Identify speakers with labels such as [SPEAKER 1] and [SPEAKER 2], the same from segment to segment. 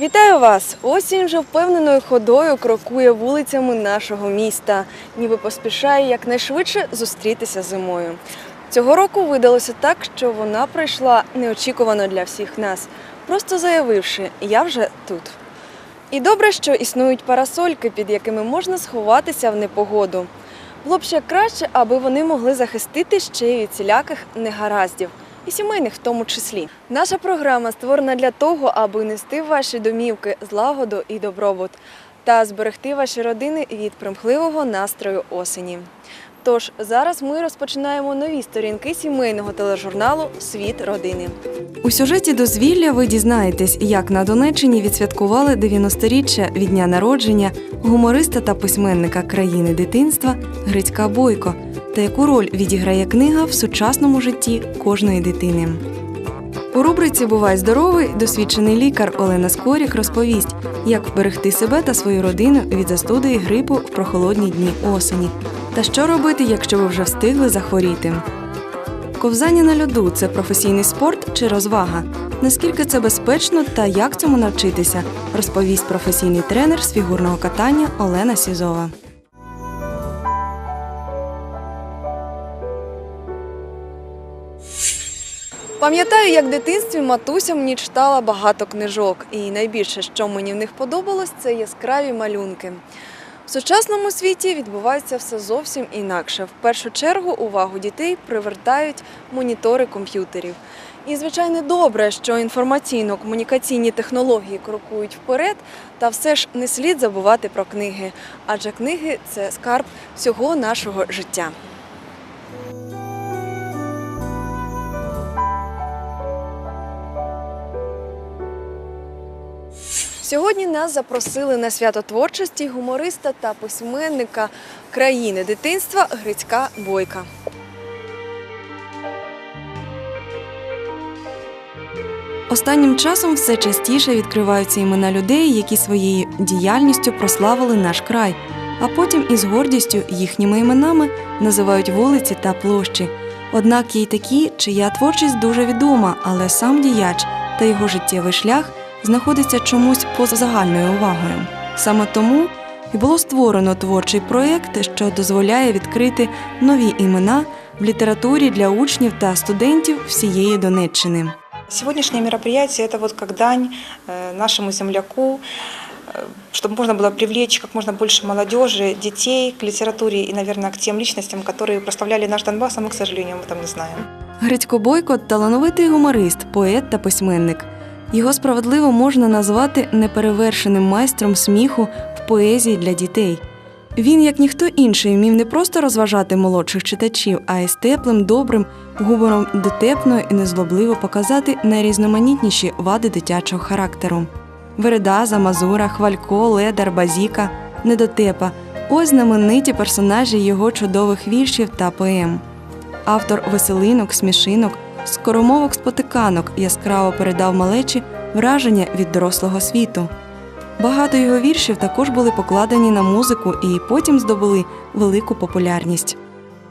[SPEAKER 1] Вітаю вас! Осінь вже впевненою ходою крокує вулицями нашого міста, ніби поспішає якнайшвидше зустрітися зимою. Цього року видалося так, що вона прийшла неочікувано для всіх нас, просто заявивши Я вже тут. І добре, що існують парасольки, під якими можна сховатися в непогоду. Було б ще краще, аби вони могли захистити ще й від всіляких негараздів, і сімейних в тому числі. Наша програма створена для того, аби нести в ваші домівки злагоду і добробут та зберегти ваші родини від примхливого настрою осені. Тож зараз ми розпочинаємо нові сторінки сімейного тележурналу Світ родини. У сюжеті дозвілля ви дізнаєтесь, як на Донеччині відсвяткували 90-річчя від дня народження гумориста та письменника країни дитинства Грицька Бойко та яку роль відіграє книга в сучасному житті кожної дитини. У рубриці Бувай здоровий досвідчений лікар Олена Скорік розповість, як вберегти себе та свою родину від застуди і грипу в прохолодні дні осені. Та що робити, якщо ви вже встигли захворіти? Ковзання на льоду це професійний спорт чи розвага? Наскільки це безпечно та як цьому навчитися, розповість професійний тренер з фігурного катання Олена Сізова. Пам'ятаю, як в дитинстві матуся мені читала багато книжок, і найбільше, що мені в них подобалось, це яскраві малюнки. В сучасному світі відбувається все зовсім інакше. В першу чергу увагу дітей привертають монітори комп'ютерів. І, звичайно, добре, що інформаційно-комунікаційні технології крокують вперед, та все ж не слід забувати про книги, адже книги це скарб всього нашого життя. Сьогодні нас запросили на свято творчості гумориста та письменника країни дитинства Грицька Бойка. Останнім часом все частіше відкриваються імена людей, які своєю діяльністю прославили наш край, а потім із гордістю їхніми іменами називають вулиці та площі. Однак є й такі, чия творчість дуже відома, але сам діяч та його життєвий шлях знаходиться чомусь поза загальною увагою. Саме тому і було створено творчий проєкт, що дозволяє відкрити нові імена в літературі для учнів та студентів всієї Донеччини.
[SPEAKER 2] Сегодняшнее мероприятие – это вот как дань э, нашему земляку, э, чтобы можно было привлечь как можно больше молодежи, детей к литературе и, наверное, к тем личностям, которые прославляли наш Донбасс, а мы, к сожалению, об этом не знаем.
[SPEAKER 1] Грицько Бойко талановитий гуморист, поет та письменник. його справедливо можна назвати неперевершеним майстром сміху в поезії для дітей. Він, як ніхто інший, вмів не просто розважати молодших читачів, а й з теплим, добрим гумором дотепно і незлобливо показати найрізноманітніші вади дитячого характеру. Вередаза, Мазура, Хвалько, Ледар, Базіка, Недотепа ось знамениті персонажі його чудових віршів та поем. Автор веселинок, смішинок, скоромовок спотиканок яскраво передав малечі враження від дорослого світу. Багато його віршів також були покладені на музику і потім здобули велику популярність.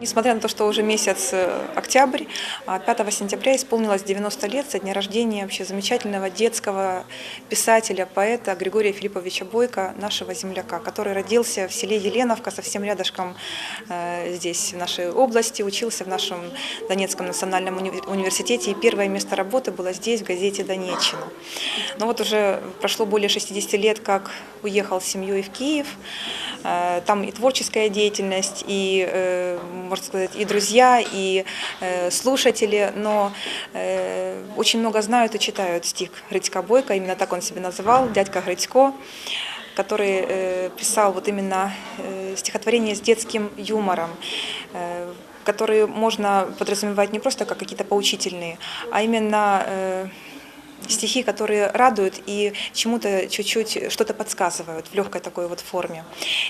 [SPEAKER 2] Несмотря на то, что уже месяц э, октябрь, а 5 сентября исполнилось 90 лет со дня рождения вообще замечательного детского писателя, поэта Григория Филипповича Бойко, нашего земляка, который родился в селе Еленовка, совсем рядышком э, здесь, в нашей области, учился в нашем Донецком национальном уни- университете, и первое место работы было здесь, в газете «Донеччина». Но вот уже прошло более 60 лет, как уехал с семьей в Киев, Э, Там и творческая деятельность, и, можно сказать, и друзья, и э, слушатели, но э, очень много знают и читают стих Грицька Бойко, именно так он себя называл, дядька Грицько, который э, писал вот именно э, стихотворение с детским юмором, э, которые можно подразумевать не просто как какие-то поучительные, а именно э, стихи, которые радуют и чему-то чуть-чуть что-то подсказывают в легкой такой вот форме.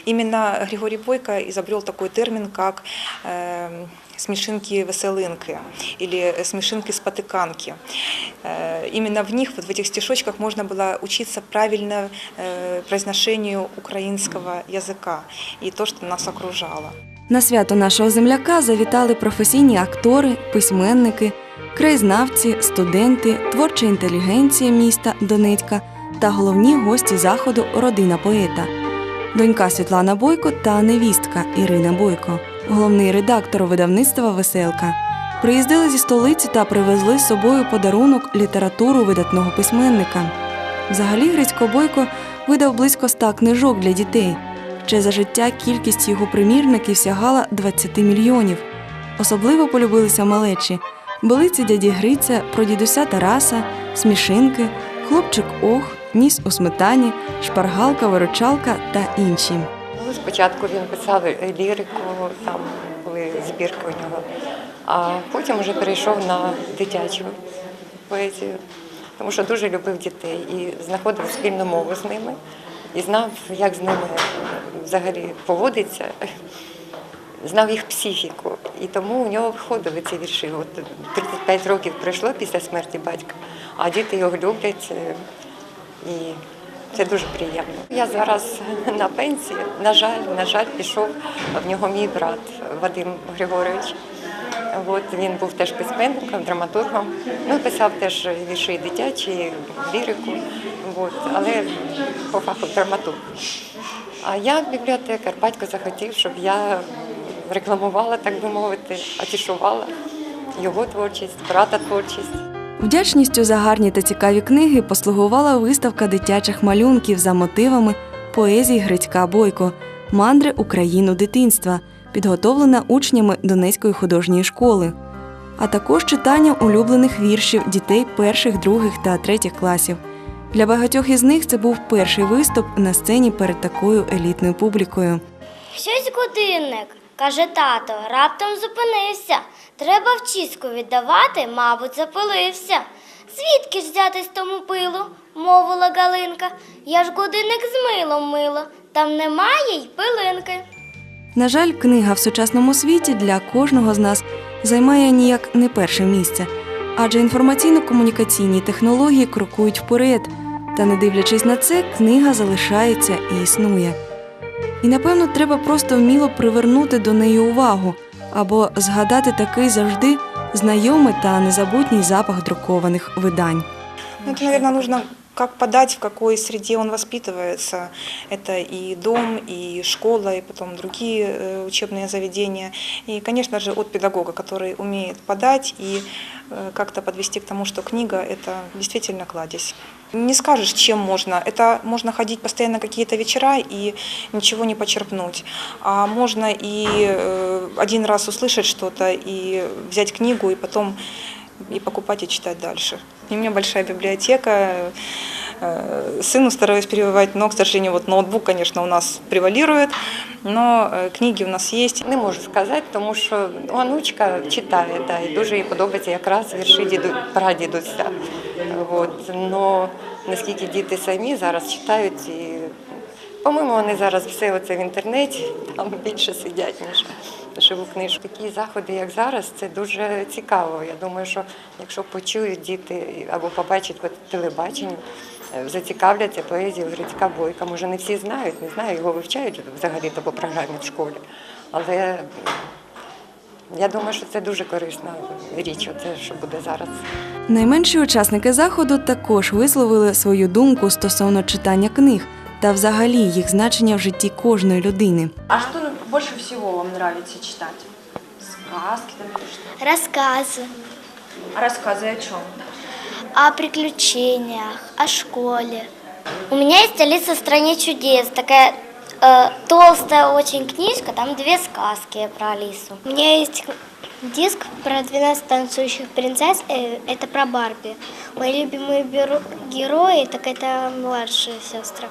[SPEAKER 2] Именно Григорий Бойко изобрел такой термин, как э, смешинки-веселинки или смешинки-спотыканки. Э, Именно в них, вот в этих стишочках можно было учиться правильно э, произношению украинского языка и то, что нас окружало.
[SPEAKER 1] На свято нашого земляка завітали професійні актори, письменники, краєзнавці, студенти, творча інтелігенція міста Донецька та головні гості заходу родина поета. Донька Світлана Бойко та невістка Ірина Бойко, головний редактор видавництва Веселка. Приїздили зі столиці та привезли з собою подарунок літературу видатного письменника. Взагалі Грицько Бойко видав близько ста книжок для дітей. Ще за життя кількість його примірників сягала 20 мільйонів. Особливо полюбилися малечі. Билиці дяді Гриця про дідуся Тараса, смішинки, хлопчик Ох, ніс у сметані, шпаргалка, виручалка та інші.
[SPEAKER 3] Ну, спочатку він писав лірику, там були збірки у нього, а потім вже перейшов на дитячу поезію, тому що дуже любив дітей і знаходив спільну мову з ними, і знав, як з ними взагалі поводиться, знав їх психіку. І тому у нього виходили ці вірші. От 35 років пройшло після смерті батька, а діти його люблять. е, І це дуже приємно. Я зараз на пенсії. На жаль, на жаль, пішов в нього мій брат Вадим Григорович. От він був теж письменником, драматургом. Ну, писав теж вірші дитячі, лірику, от, але по фаху драматург. А я бібліотекар, батько захотів, щоб я рекламувала, так би мовити, афішувала його творчість, брата творчість.
[SPEAKER 1] Вдячністю за гарні та цікаві книги послугувала виставка дитячих малюнків за мотивами поезії Грицька Бойко Мандри Україну дитинства, підготовлена учнями Донецької художньої школи, а також читання улюблених віршів дітей перших, других та третіх класів. Для багатьох із них це був перший виступ на сцені перед такою елітною публікою.
[SPEAKER 4] Щось годинник, каже тато, раптом зупинився. Треба вчиску віддавати, мабуть, запилився. Звідки ж взятись тому пилу? мовила Галинка. Я ж годинник з милом мило, там немає й пилинки.
[SPEAKER 1] На жаль, книга в сучасному світі для кожного з нас займає ніяк не перше місце, адже інформаційно-комунікаційні технології крокують вперед, та не дивлячись на це, книга залишається і існує. І напевно треба просто вміло привернути до неї увагу або згадати такий завжди знайомий та незабутній запах друкованих видань.
[SPEAKER 2] Ну, это, наверное, нужно как подать, в какой среде он воспитывается. Это и дом, и школа, и потом другие э, учебные заведения. И, конечно же, от педагога, который умеет подать и э, как-то подвести к тому, что книга – это действительно кладезь. Не скажешь, чем можно. Это можно ходить постоянно на какие-то вечера и ничего не почерпнуть. А можно и э, один раз услышать что-то и взять книгу, и потом и покупать и читать дальше. И у меня большая библиотека. Э, Сыну стараюсь перевивать, но, к сожалению, вот ноутбук, конечно, у нас превалирует, но э, книги у нас есть.
[SPEAKER 3] Не можу сказати, тому що онучка читає, да, і дуже їй подобається якраз вірші діду, прадідуся. От. Но наскільки діти самі зараз читають, і, по-моєму, вони зараз все оце в інтернеті, там більше сидять, ніж живу книжку. Такі заходи, як зараз, це дуже цікаво. Я думаю, що якщо почують діти або побачать по телебаченню, е, зацікавляться поезією Грицька Бойка. Може, не всі знають, не знаю, його вивчають взагалі то по програмі в школі. Але я думаю, що це дуже корисна річ, оце, що буде зараз.
[SPEAKER 1] Найменші учасники заходу також висловили свою думку стосовно читання книг та взагалі їх значення в житті кожної людини.
[SPEAKER 5] А что ну, больше всего вам нравится читать? Сказки там или что?
[SPEAKER 4] Рассказы
[SPEAKER 5] А рассказы о чем?
[SPEAKER 4] о приключениях, о школе. У меня есть Алиса в стране чудес, такая э, толстая очень книжка, там две сказки про Алису. У меня есть диск про 12 танцующих принцесс, э, это про Барби. Мои любимые беру- герои, так это младшие сестры.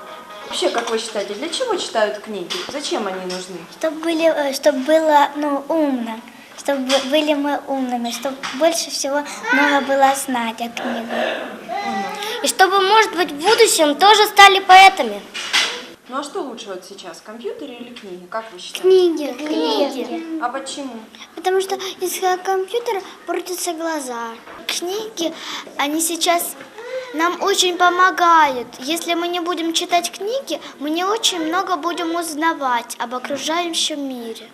[SPEAKER 5] Вообще, как вы считаете, для чего читают книги? Зачем они нужны?
[SPEAKER 4] Чтобы были, чтобы было ну, умно, чтобы были мы умными, чтобы больше всего много было знать о книгах. И чтобы, может быть, в будущем тоже стали поэтами.
[SPEAKER 5] Ну а что лучше вот сейчас, компьютер или книги? Как вы считаете?
[SPEAKER 4] Книги. Книги.
[SPEAKER 5] А почему?
[SPEAKER 4] Потому что из компьютера портятся глаза. Книги, они сейчас нам очень помогают. Если мы не будем читать книги, мы не очень много будем узнавать об окружающем мире.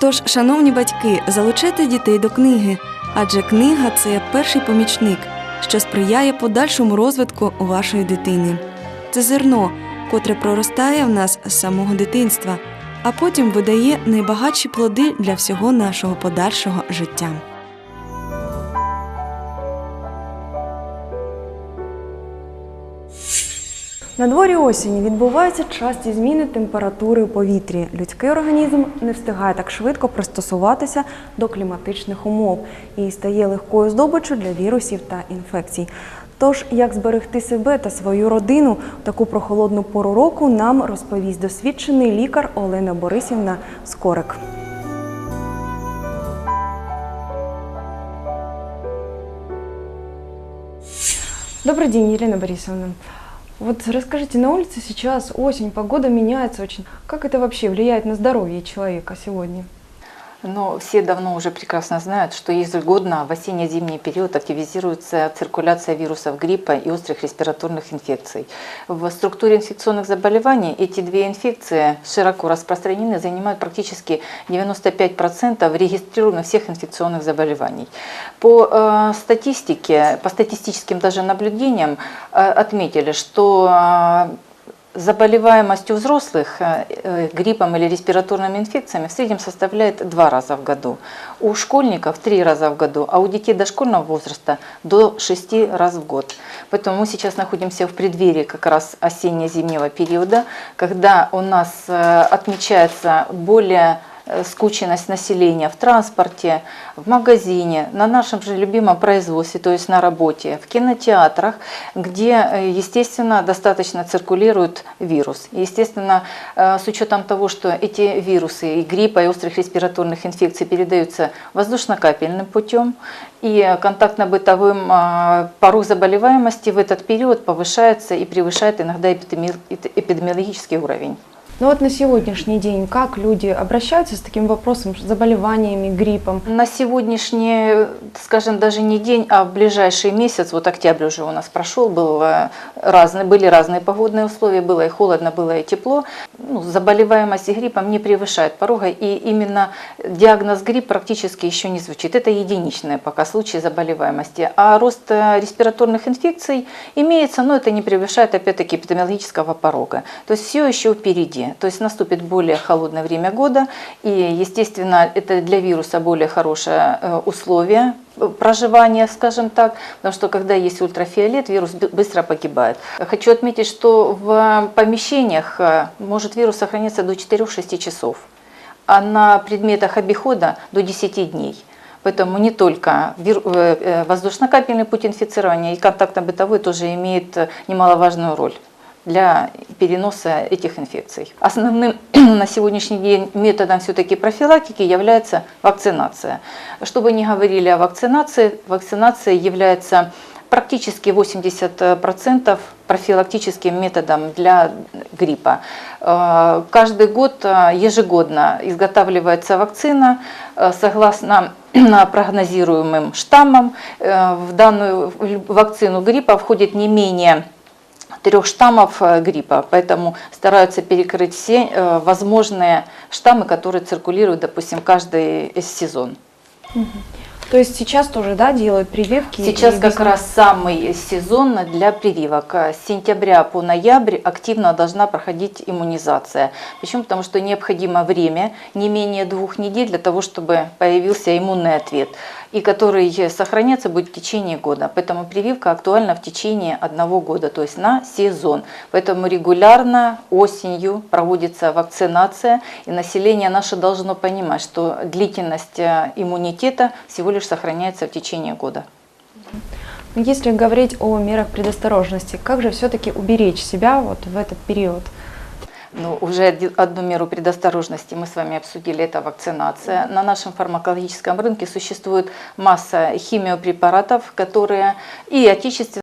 [SPEAKER 1] Тож, шановні батьки, залучайте дітей до книги, адже книга це перший помічник, що сприяє подальшому розвитку вашої дитини. Це зерно, котре проростає в нас з самого дитинства, а потім видає найбагатші плоди для всього нашого подальшого життя. На дворі осені відбуваються часті зміни температури у повітрі. Людський організм не встигає так швидко пристосуватися до кліматичних умов і стає легкою здобиччю для вірусів та інфекцій. Тож, як зберегти себе та свою родину в таку прохолодну пору року, нам розповість досвідчений лікар Олена Борисівна Скорик. Добрый день, Елена Борисовна. Вот расскажите, на улице сейчас осень, погода меняется очень. Как это вообще влияет на здоровье человека сегодня?
[SPEAKER 6] Но все давно уже прекрасно знают, что ежегодно в осенне-зимний период активизируется циркуляция вирусов гриппа и острых респираторных инфекций. В структуре инфекционных заболеваний эти две инфекции широко распространены, занимают практически 95% регистрируемых всех инфекционных заболеваний. По э, статистике, по статистическим даже наблюдениям э, отметили, что э, Заболеваемость у взрослых э, э, гриппом или респираторными инфекциями в среднем составляет два раза в году. У школьников три раза в году, а у детей дошкольного возраста до шести раз в год. Поэтому мы сейчас находимся в преддверии как раз осенне-зимнего периода, когда у нас э, отмечается более скученность населения в транспорте, в магазине, на нашем же любимом производстве, то есть на работе, в кинотеатрах, где, э, естественно, достаточно циркулирует вирус. И, естественно, э, с учетом того, что эти вирусы и гриппа, и острых респираторных инфекций передаются воздушно-капельным путем, и контактно-бытовым э, порог заболеваемости в этот период повышается и превышает иногда эпидеми- эпидемиологический уровень.
[SPEAKER 1] Ну вот на сегодняшний день как люди обращаются с таким вопросом, с заболеваниями, гриппом?
[SPEAKER 6] На сегодняшний, скажем, даже не день, а в ближайший месяц, вот октябрь уже у нас прошел, был разные, были разные погодные условия, было и холодно, было и тепло. Ну, заболеваемость гриппом не превышает порога, и именно диагноз грипп практически еще не звучит. Это единичные пока случаи заболеваемости. А рост э, респираторных инфекций имеется, но это не превышает, опять-таки, эпидемиологического порога. То есть все еще впереди. То есть наступит более холодное время года, и, естественно, это для вируса более хорошее э, условие э, проживания, скажем так, потому что когда есть ультрафиолет, вирус быстро погибает. Хочу отметить, что в помещениях э, может вирус сохраниться до 4-6 часов, а на предметах обихода до 10 дней. Поэтому не только воздушно-капельный путь инфицирования и контактно-бытовой тоже имеет немаловажную роль для переноса этих инфекций. Основным на сегодняшний день методом все-таки профилактики является вакцинация. Что бы ни говорили о вакцинации, вакцинация является практически 80% профилактическим методом для гриппа. Э, Каждый год э, ежегодно изготавливается вакцина э, согласно прогнозируемым штаммам. В данную вакцину гриппа входит не менее трех штаммов э, гриппа, поэтому стараются перекрыть все э, возможные штаммы, которые циркулируют, допустим, каждый сезон.
[SPEAKER 1] То есть сейчас тоже, да, делают прививки?
[SPEAKER 6] Сейчас как
[SPEAKER 1] объясняют?
[SPEAKER 6] раз самый сезон для прививок. С сентября по ноябрь активно должна проходить иммунизация. Почему? Потому что необходимо время, не менее двух недель для того, чтобы появился иммунный ответ, и который сохраняться будет в течение года. Поэтому прививка актуальна в течение одного года, то есть на сезон. Поэтому регулярно осенью проводится вакцинация, и население наше должно понимать, что длительность э, иммунитета всего лишь сохраняется в течение года.
[SPEAKER 1] Если говорить о мерах предосторожности, как же все-таки уберечь себя вот в этот период?
[SPEAKER 6] Ну, уже одну меру предосторожности мы с вами обсудили, это вакцинация. На нашем фармакологическом рынке существует масса химиопрепаратов, которые и отечественные,